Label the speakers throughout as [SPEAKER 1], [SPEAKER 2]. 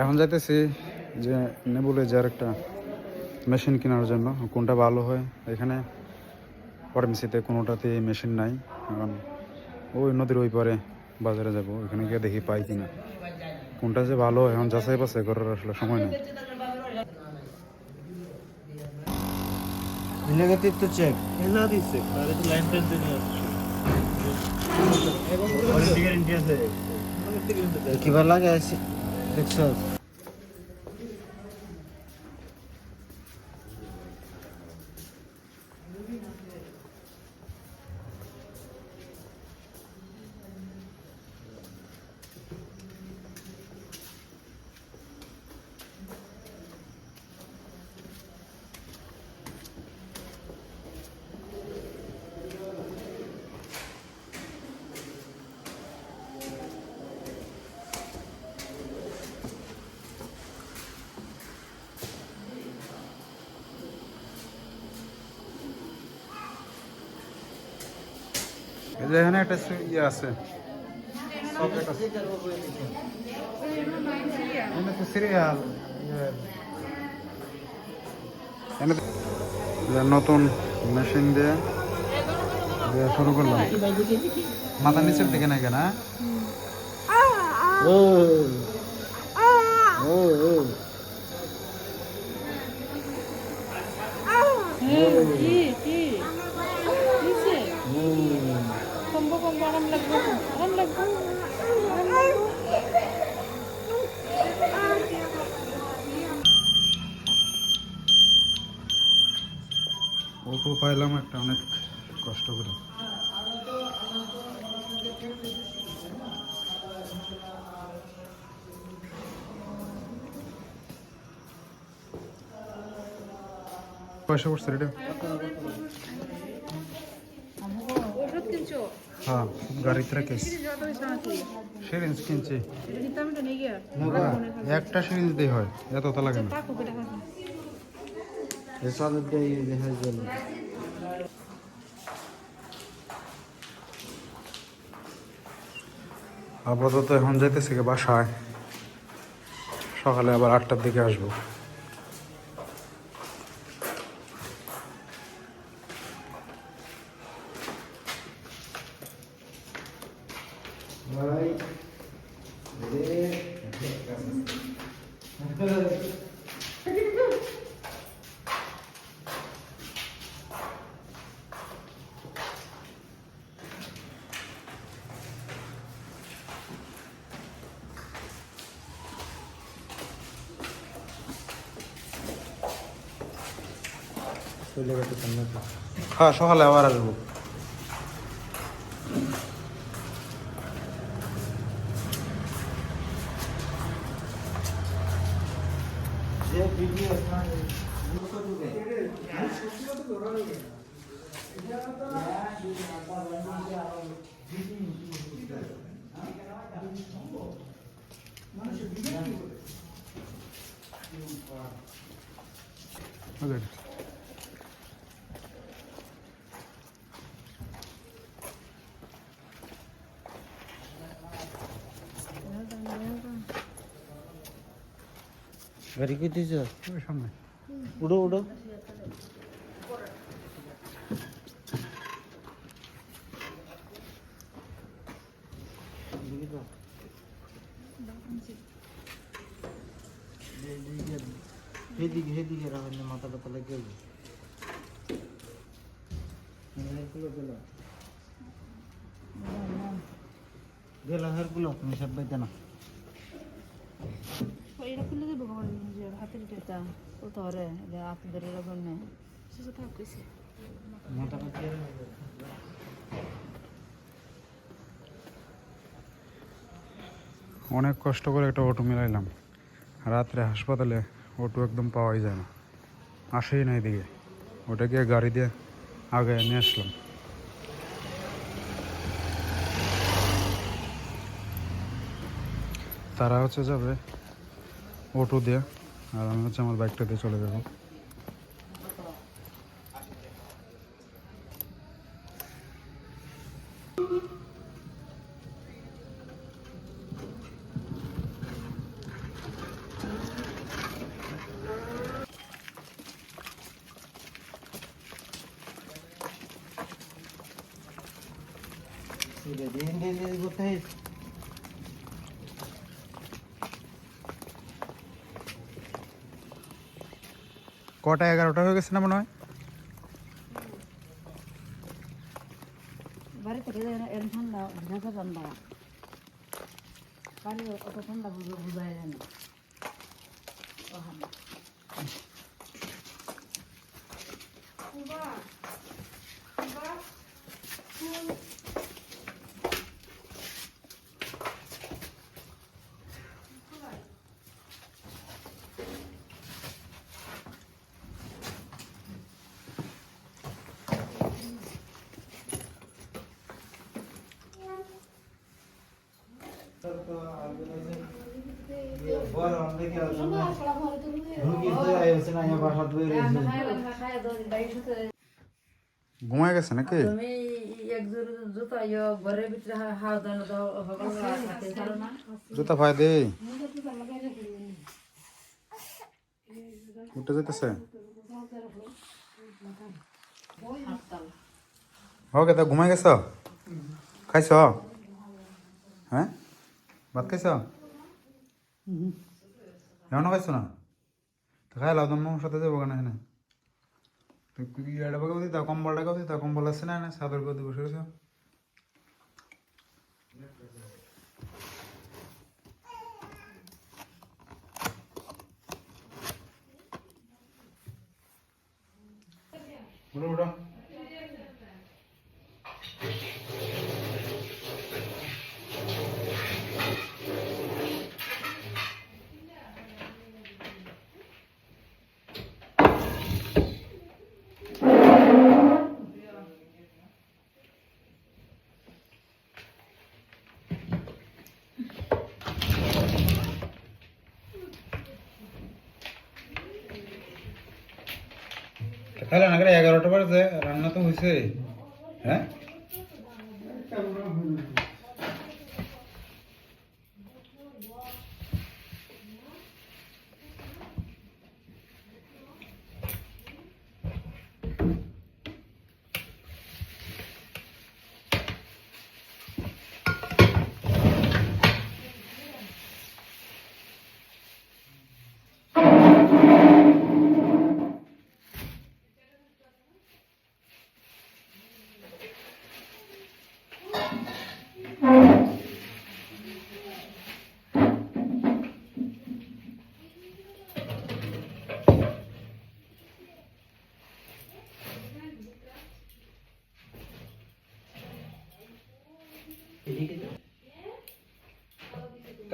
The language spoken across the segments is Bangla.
[SPEAKER 1] এখন যাইতেছি যে নেবুলাইজার একটা মেশিন কেনার জন্য কোনটা ভালো হয়? এখানে ফার্মেসিতে কোনোটাতে মেশিন নাই কারণ ওই নদীর ওই পারে বাজারে যাব ওখানে গিয়ে দেখি পাই কিনা। কোনটা যে ভালো হয় এখন যাচাই বাছাই করার আসলে সময় নেই।
[SPEAKER 2] নেগেটিভ তো চেক
[SPEAKER 3] দিছে লাইন আসছে
[SPEAKER 2] কিবা লাগে আছে
[SPEAKER 1] যে এখানে একটা সি- ইয়ে আছে সকেট আছে এখানে তো সিরিয়াল এখানে তো- যে নতুন মেশিন দিয়ে দিয়ে শুরু করলাম মাথা নিচের দিকে নাকি না
[SPEAKER 2] ও ও ও
[SPEAKER 4] কি কম্বো কম্বো আরাম লাগবে আরাম লাগবে আরাম লাগবে
[SPEAKER 1] ওপো পাইলাম একটা অনেক কষ্ট করে পয়সা পড়ছে রেডি সিরিঞ্জ কিনছি একটা সিরিঞ্জ আপাতত এখন যাইতেছি বাসায় সকালে আবার আটটার দিকে আসব
[SPEAKER 2] ভাই রে চলে গেছে সামনে
[SPEAKER 1] হ্যাঁ সকালে আবার আসব।
[SPEAKER 2] যে ভিডিও
[SPEAKER 1] ওকে
[SPEAKER 2] গাড়ি কি দিছ
[SPEAKER 1] ওই সামনে
[SPEAKER 2] উড়ো উড়ো হেদিকে হেদিকে রাখেন মাথা টাথা লেগে গেল গেল হেরগুলো তুমি সব বাইতে না
[SPEAKER 4] এটা খুলে দেবো আমার নিজের
[SPEAKER 1] অনেক কষ্ট করে একটা অটো মিলাইলাম। রাত্রে হাসপাতালে অটো একদম পাওয়াই যায় না। আসেই না এদিকে। ওটা গিয়ে গাড়ি দিয়ে আগে নিয়ে আসলাম। তারা হচ্ছে যাবে অটো দিয়ে। আর আমি হচ্ছে আমার বাইকটাতে চলে যাব
[SPEAKER 2] দিলে দিন দিন দিন কোথায়
[SPEAKER 1] কটা এগারোটা হয়ে গেছে না মনে হয়?
[SPEAKER 5] ঠান্ডা ঠান্ডা বাড়ি। অত ঠান্ডা বুঝে বুঝাই যায় না ওখানে
[SPEAKER 2] বল অনেক কি আছে না রুগী তো আইছে না আমার হাত ধরে রয়েছে
[SPEAKER 5] খায় দোষ বাড়ি শুতে
[SPEAKER 1] ঘুমায় গেছে নাকি?
[SPEAKER 5] জুতা
[SPEAKER 1] ভাই দে। উঠে যেতেছে হোক তা ঘুমাই গেছ? খাইছ? হ্যাঁ? ভাত খাইছ? এমনও খাইছ না? তো খাই লাও, তোমার সাথে যাব কেন এখানে তো ইয়াটা পাকাবো দিতা কম্বলটা কাবো দিতা কম্বল আছে না সাদর করে বসে গেছ উঠো উঠো। তাহলে আগে এগারোটা বাজে রান্না তো হয়েছে হ্যাঁ?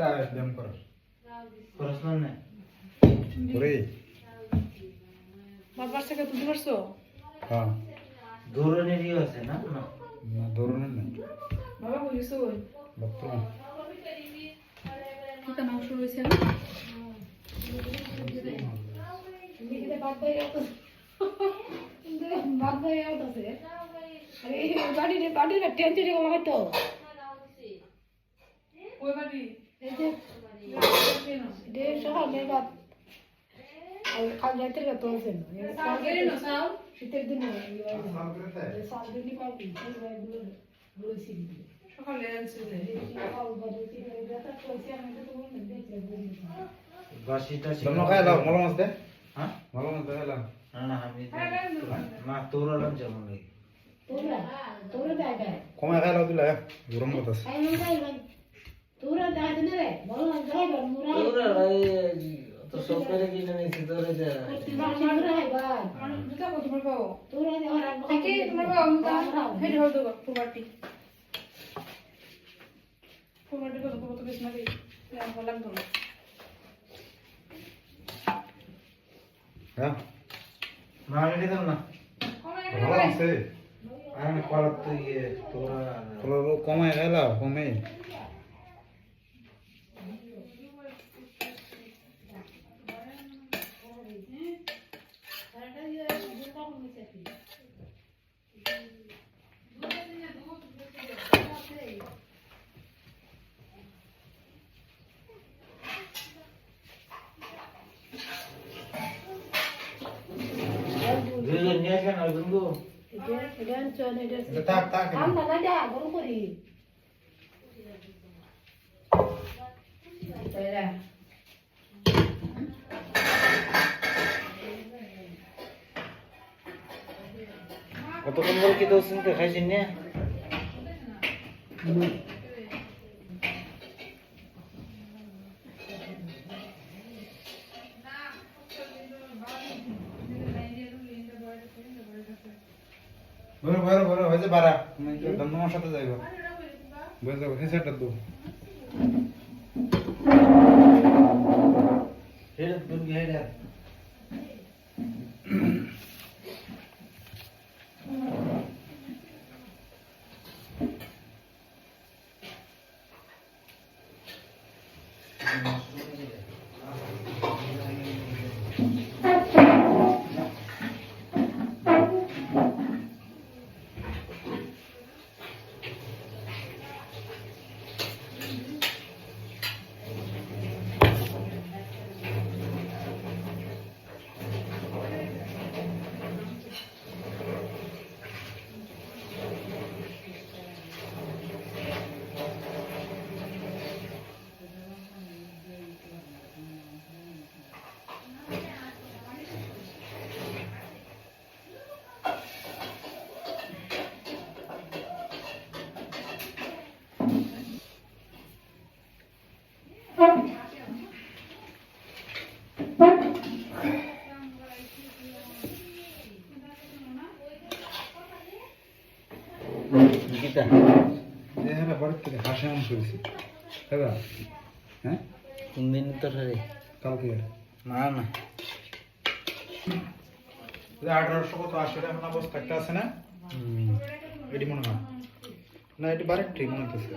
[SPEAKER 2] তা
[SPEAKER 1] ব্যায়াম করো
[SPEAKER 2] পড়াশোনা না
[SPEAKER 1] করে
[SPEAKER 4] বাবার থেকে তুলতে পারছ?
[SPEAKER 1] হ্যাঁ।
[SPEAKER 2] আছে না না
[SPEAKER 1] না ধরুন না
[SPEAKER 4] বাবা বুঝেছ
[SPEAKER 1] বাথরুম
[SPEAKER 4] কি কানা শুরু হয়েছে না? ওই বাড়ি সাগরে না সাউ সকালে যে
[SPEAKER 1] তোমরা খাই আছে
[SPEAKER 2] না না তো সব করে তোরে যা।
[SPEAKER 4] কত পাও তোমার কত কত বেশ না তো
[SPEAKER 1] হ্যাঁ?
[SPEAKER 2] না আমি দিতাম না।
[SPEAKER 1] ভালো আছে
[SPEAKER 2] তো ইয়ে তোরা
[SPEAKER 1] কমায় খাই কমে।
[SPEAKER 5] go. Tetap tak. Kamu kamu
[SPEAKER 2] kuri. Kau tuh kita sentuh kasihnya. Mm-hmm.
[SPEAKER 1] বড় বড় বড় হয়েছে বারা দন্দমার সাথে যাইব বুঝে যাব হে সেটা দু
[SPEAKER 2] হেড দুন গীতা।
[SPEAKER 1] হ্যাঁ বাড়ির থেকে হাসি আম শুয়েছি হ্যাঁ হ্যাঁ?
[SPEAKER 2] কোন দিন তোর রে?
[SPEAKER 1] কালকে।
[SPEAKER 2] না না।
[SPEAKER 1] আঠারোশো কত আশি টাকা বস্তা একটা আছে না? এটি মনে হয়। না এটি মনে হচ্ছে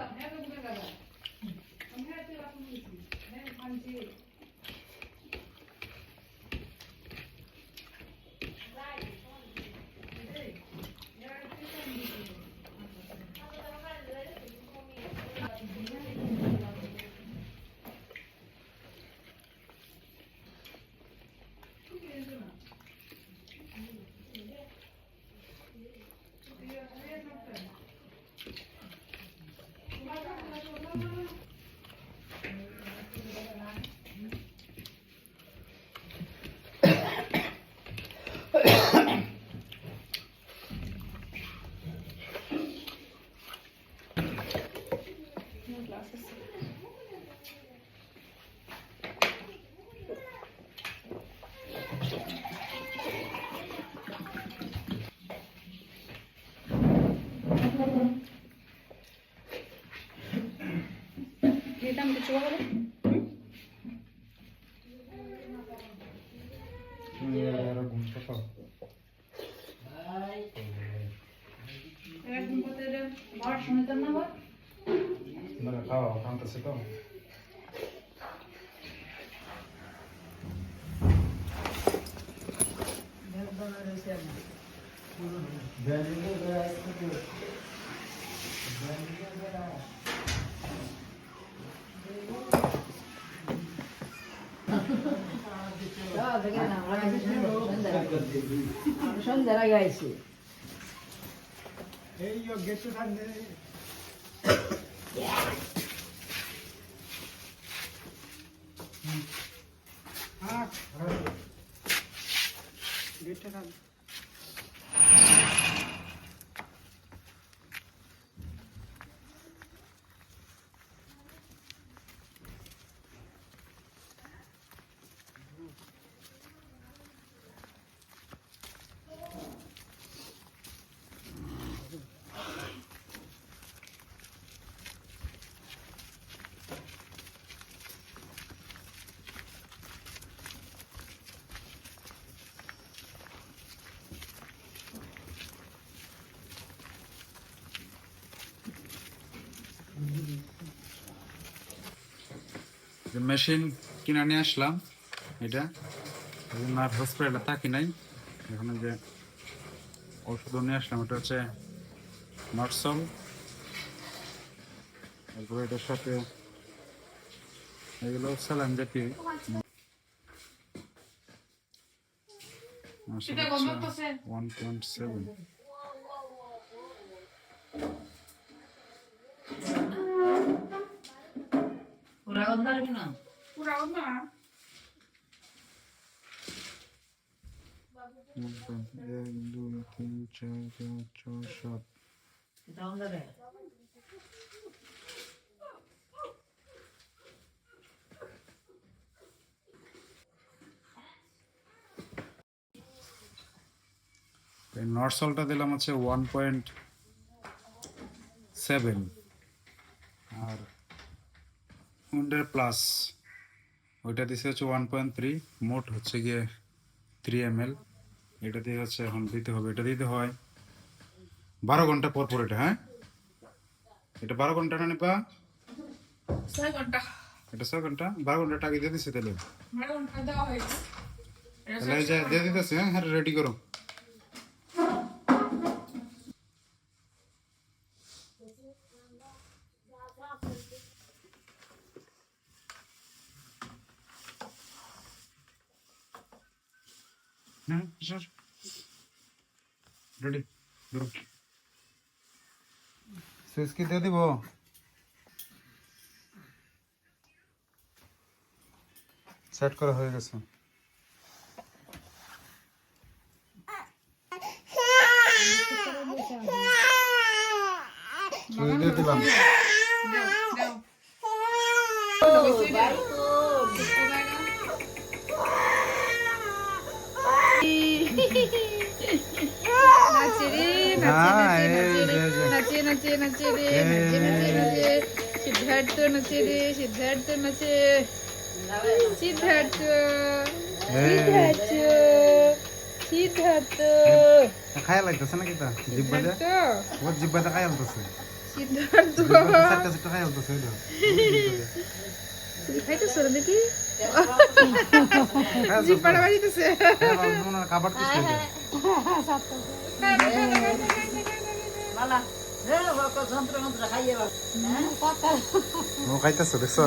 [SPEAKER 4] দিতাম কিছু বলো
[SPEAKER 1] ঘুম সকাল
[SPEAKER 4] এরকম করতে গেলে বাবার শুনতাম না আবার
[SPEAKER 1] মানে খাওয়া খানতেছে তো
[SPEAKER 5] দেখেন না আমরা আছি সন্ধ্যার আগে আইছি
[SPEAKER 1] যে মেশিন কিনে নিয়ে আসলাম এটা। আর হসপিটালে থাকি নাই। এখানে যে ওষুধ নিয়ে আসলাম এটা হচ্ছে নটসল তারপরে এটার সাথে এগুলো স্যালাইন জাতীয়। ওয়ান পয়েন্ট সেভেন এক দুই তিন চার পাঁচ ছয় সাত। নর্সলটা দিলাম হচ্ছে ওয়ান পয়েন্ট সেভেন আর উইন্ডের প্লাস ওইটা দিছে হচ্ছে ওয়ান পয়েন্ট থ্রি মোট হচ্ছে গিয়ে থ্রি এম এল এটা দিয়ে হচ্ছে এখন দিতে হবে এটা দিতে হয় বারো ঘণ্টা পর পর এটা হ্যাঁ? এটা বারো ঘণ্টা না নিপা এটা ছয় ঘণ্টা? বারো ঘণ্টা আগে দিয়ে দিছে তাহলে? তাহলে দিয়ে দিতেছে হ্যাঁ হ্যাঁ রেডি করো হ্যাঁ স্যার রেডি ধরো সুইচ কি দিয়ে দিব সেট করা হয়ে গেছে সুইচ দিয়ে দিলাম
[SPEAKER 4] নাচে রে
[SPEAKER 1] হ্যাঁ।
[SPEAKER 4] নাচে নাচে নাচে রে নাচে নাচে নাচে সিদ্ধার্থ নাচে রে সিদ্ধার্থ নাচে। সিদ্ধার্থ সিদ্ধার্থ সিদ্ধার্থ।
[SPEAKER 1] খায়া লাগতেছে নাকি তা জিব্বা দিয়ে
[SPEAKER 4] সিদ্ধার্থ?
[SPEAKER 1] ও জিব্বাতে খায়া লাগতেছে।
[SPEAKER 4] সিদ্ধার্থ?
[SPEAKER 1] খায়া লাগতেছে
[SPEAKER 4] খাইতেছো না দেখি
[SPEAKER 1] খায়া
[SPEAKER 4] জিভ
[SPEAKER 1] লাগতেছে।
[SPEAKER 4] পাড়া বাড়িতেছে
[SPEAKER 1] খাবার খাইতেছে দেখছ?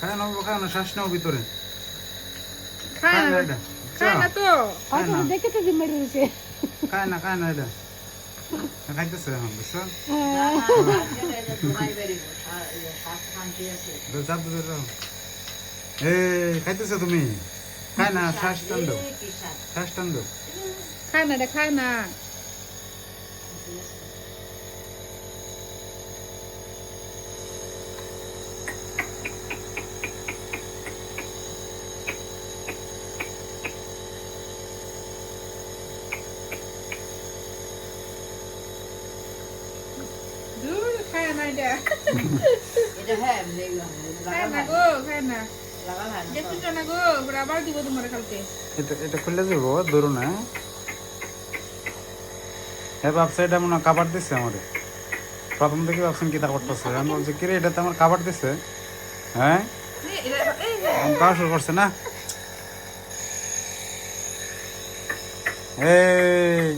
[SPEAKER 1] খায় না খায় না শ্বাস নাও ভিতরে।
[SPEAKER 4] খায়
[SPEAKER 1] না
[SPEAKER 4] খায় না তো।
[SPEAKER 1] খায় না। খায় না খায় না এটা। খাইতেছে এখন বুঝছ ধরে খাইতেছো তুমি খায় না শ্বাস টান দাও শ্বাস টান দাও
[SPEAKER 4] খায় না রে খায় না দূর খায় না এটা
[SPEAKER 5] এটা হ্যাঁ
[SPEAKER 4] খায় না গো খায় না
[SPEAKER 1] এটা এটা খুললে ধরো না হ্যাঁ? ভাবছে এটা মনে হয় কাবার দিচ্ছে আমারে। প্রথম থেকে ভাবছেন কি কাবারটাছে আমি বলছি কিরে এটা তো আমার কাবার দিচ্ছে হ্যাঁ? কাজ শুরু করছে না? এই